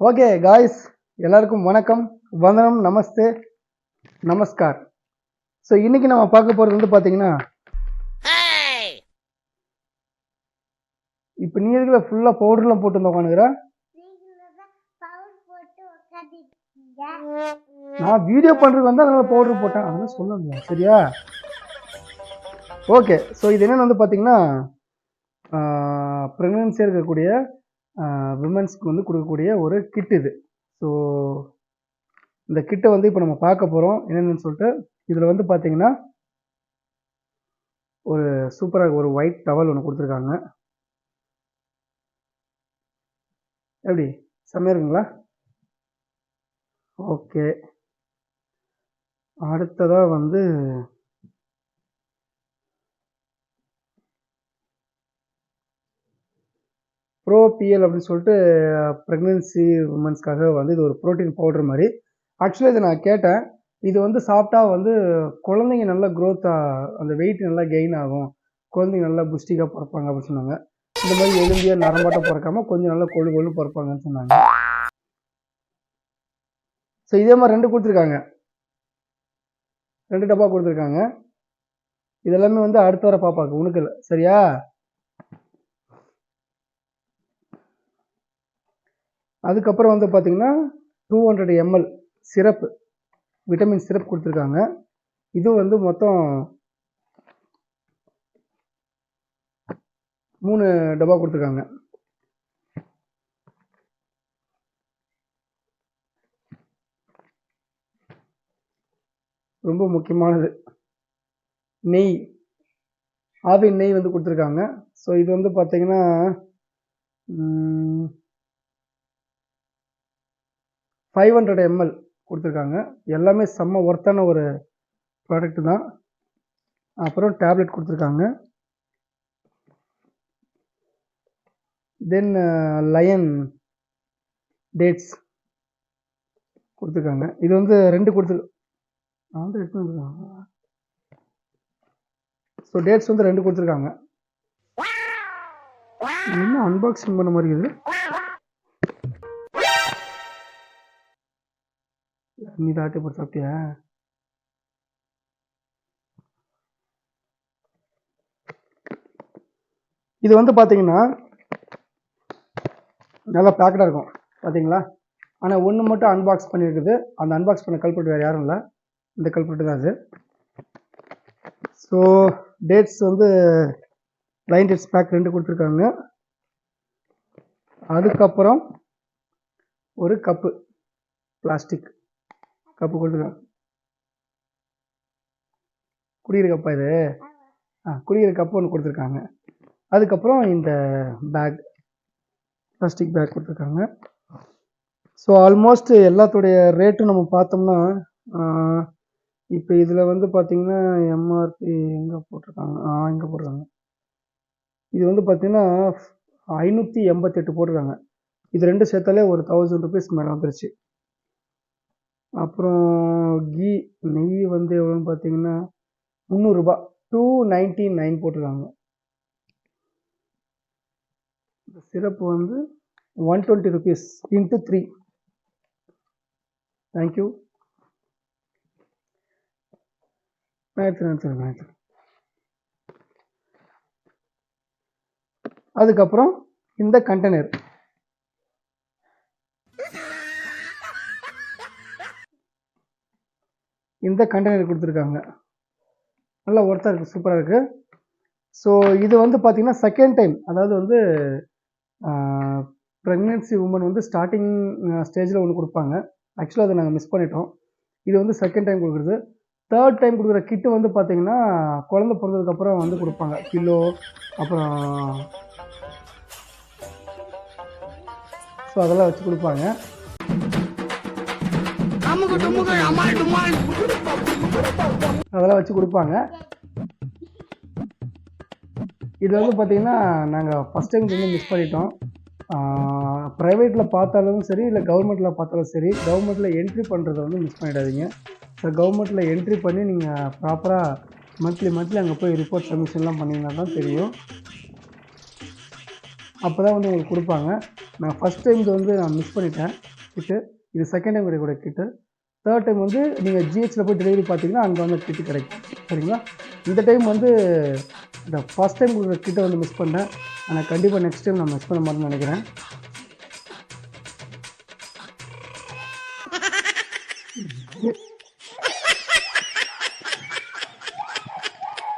Okay guys எல்லாருக்கும் வணக்கம். வந்தனம் நமஸ்தே நமஸ்கார். ஸோ இன்னைக்கு நம்ம பார்க்க போகிறது வந்து பார்த்தீங்கன்னா இப்போ நீ இருக்கிற ஃபுல்லாக பவுடர்லாம் போட்டு வந்து உட்காந்துக்கிற நான் வீடியோ பண்ணுறதுக்கு வந்து அதனால பவுடர் போட்டேன். அதெல்லாம் சொல்லணும் சரியா? ஓகே ஸோ இது என்னென்னு வந்து பார்த்தீங்கன்னா ப்ரெக்னென்சியாக இருக்கக்கூடிய விமன்ஸ்க்கு வந்து கொடுக்கக்கூடிய ஒரு கிட் இது. ஸோ இந்த கிட்டை வந்து இப்போ நம்ம பார்க்க போகிறோம் என்னென்னு சொல்லிட்டு இதில் வந்து பார்த்தீங்கன்னா ஒரு சூப்பராக ஒரு ஒயிட் டவல் ஒன்று கொடுத்துருக்காங்க. எப்படி? செம்மையா இருக்குங்களா? ஓகே அடுத்ததாக வந்து ப்ரோ பிஎல் அப்படின்னு சொல்லிட்டு ப்ரெக்னென்சி உமன்ஸ்க்காக வந்து இது ஒரு ப்ரோட்டீன் பவுடர் மாதிரி. ஆக்சுவலாக இதை நான் கேட்டேன். இது வந்து சாப்பிட்டா வந்து குழந்தைங்க நல்லா க்ரோத்தாக அந்த வெயிட் நல்லா கெயின் ஆகும். குழந்தைங்க நல்லா புஷ்டிக்காக பிறப்பாங்க அப்படின்னு சொன்னாங்க. இந்த மாதிரி எலும்பியாக நரம்பாட்டம் பிறக்காம கொஞ்சம் நல்லா கொழு கொழு பிறப்பாங்கன்னு சொன்னாங்க. ஸோ இதே மாதிரி ரெண்டு கொடுத்துருக்காங்க. ரெண்டு டப்பா கொடுத்துருக்காங்க. இதெல்லாமே வந்து அடுத்த வர பாப்பாக்கு உனக்கு இல்லை சரியா? அதுக்கப்புறம் வந்து பார்த்திங்கன்னா two hundred ml syrup vitamin syrup கொடுத்துருக்காங்க. இது வந்து மொத்தம் மூணு டப்பா கொடுத்துருக்காங்க. ரொம்ப முக்கியமானது. நெய் ஆவின் நெய் வந்து கொடுத்துருக்காங்க. ஸோ இது வந்து பார்த்திங்கன்னா ஃபைவ் ஹண்ட்ரட் எம்எல் கொடுத்துருக்காங்க. எல்லாமே செம்ம ஒர்த்தான ஒரு ப்ராடக்ட் தான். அப்புறம் டேப்லெட் கொடுத்துருக்காங்க. தென் லயன் uh, டேட்ஸ் கொடுத்துருக்காங்க. இது வந்து ரெண்டு கொடுத்து நான் வந்து எடுத்து வந்துருக்காங்க ஸோ டேட்ஸ் வந்து ரெண்டு கொடுத்துருக்காங்க. என்ன அன்பாக்சிங் பண்ண மாதிரி இருக்குது. நீ தாட்டி போட்டு சாப்பிட்டியா? இது வந்து பார்த்தீங்கன்னா நல்லா பேக்கடாக இருக்கும். பார்த்தீங்களா ஆனால் ஒன்று மட்டும் அன்பாக்ஸ் பண்ணியிருக்குது அந்த அன்பாக்ஸ் பண்ண கல்பட்டு வேறு யாரும் இல்லை. இந்த கல்பட்டு தான் அது. ஸோ டேட்ஸ் வந்து லைன் டேட்ஸ் பேக் ரெண்டு கொடுத்துருக்காங்க. அதுக்கப்புறம் ஒரு கப்பு பிளாஸ்டிக் கப்பு கொடுத்துருக்காங்க குடிக்கிற கப்பா இது? ஆ குடிக்கிற கப்பு ஒன்று கொடுத்துருக்காங்க. அதுக்கப்புறம் இந்த பேக் பிளாஸ்டிக் பேக் கொடுத்துருக்காங்க. ஸோ ஆல்மோஸ்ட் எல்லாத்துடைய ரேட்டும் நம்ம பார்த்தோம்னா இப்போ இதில் வந்து பார்த்தீங்கன்னா எம்ஆர்பி எங்கே போட்டிருக்காங்க? ஆ எங்கே போட்டிருக்காங்க. இது வந்து பார்த்திங்கன்னா ஐநூற்றி எண்பத்தெட்டு போட்டிருக்காங்க. இது ரெண்டு சேர்த்தாலே ஒரு தௌசண்ட் ருபீஸ் மேலே வந்துருச்சு. அப்புறம் கீ நெய் வந்து எவ்வளோன்னு பார்த்தீங்கன்னா முந்நூறுரூபா டூ நைன்டி நைன் போட்டிருக்காங்க. இந்த சிரப்பு வந்து one twenty rupees into three thank you நான் எடுத்துறேன் எடுத்துறேன் நான் அதுக்கப்புறம் இந்த கண்டெய்னர் இந்த கண்டெய்னர் கொடுத்துருக்காங்க. நல்லா ஒர்த்தாக இருக்குது சூப்பராக இருக்குது ஸோ இது வந்து பார்த்திங்கன்னா செகண்ட் டைம் அதாவது வந்து ப்ரெக்னென்சி உமன் வந்து ஸ்டார்டிங் ஸ்டேஜில் ஒன்று கொடுப்பாங்க. ஆக்சுவலாக அதை நாங்கள் மிஸ் பண்ணிட்டோம். இது வந்து செகண்ட் டைம் கொடுக்குறது. தேர்ட் டைம் கொடுக்குற கிட்டு வந்து பார்த்திங்கன்னா குழந்த பிறந்ததுக்கப்புறம் வந்து கொடுப்பாங்க. கிலோ அப்புறம் ஸோ அதெல்லாம் வச்சு கொடுப்பாங்க. அதெல்லாம் வச்சு கொடுப்பாங்க. இது வந்து பார்த்திங்கன்னா நாங்கள் ஃபஸ்ட் டைம் வந்து மிஸ் பண்ணிட்டோம். ப்ரைவேட்டில் பார்த்தாலும் சரி இல்லை கவர்மெண்ட்டில் பார்த்தாலும் சரி கவர்மெண்ட்டில் என்ட்ரி பண்ணுறதை வந்து மிஸ் பண்ணிடாதீங்க. ஸோ கவர்மெண்ட்டில் என்ட்ரி பண்ணி நீங்கள் ப்ராப்பராக மந்த்லி மந்த்லி அங்கே போய் ரிப்போர்ட் சப்மிஷன்லாம் பண்ணிங்கன்னா தான் தெரியும். அப்போ தான் வந்து உங்களுக்கு கொடுப்பாங்க. நான் ஃபஸ்ட் டைம் இது வந்து நான் மிஸ் பண்ணிட்டேன். கிட்டு இது செகண்ட் டைம் கிடைக்கூட கிட்டு. தேர்ட் டைம் வந்து நீங்கள் ஜிஹெச்சில் போய் டெலிவரி பார்த்தீங்கன்னா அங்கே வந்து கிட்டு கிடைக்கும். சரிங்களா? இந்த டைம் வந்து இந்த ஃபஸ்ட் டைம் உங்களுக்கு கிட்ட வந்து மிஸ் பண்ணேன். ஆனால் கண்டிப்பாக நெக்ஸ்ட் டைம் நான் மிஸ் பண்ண மாட்டேன்னு நினைக்கிறேன்.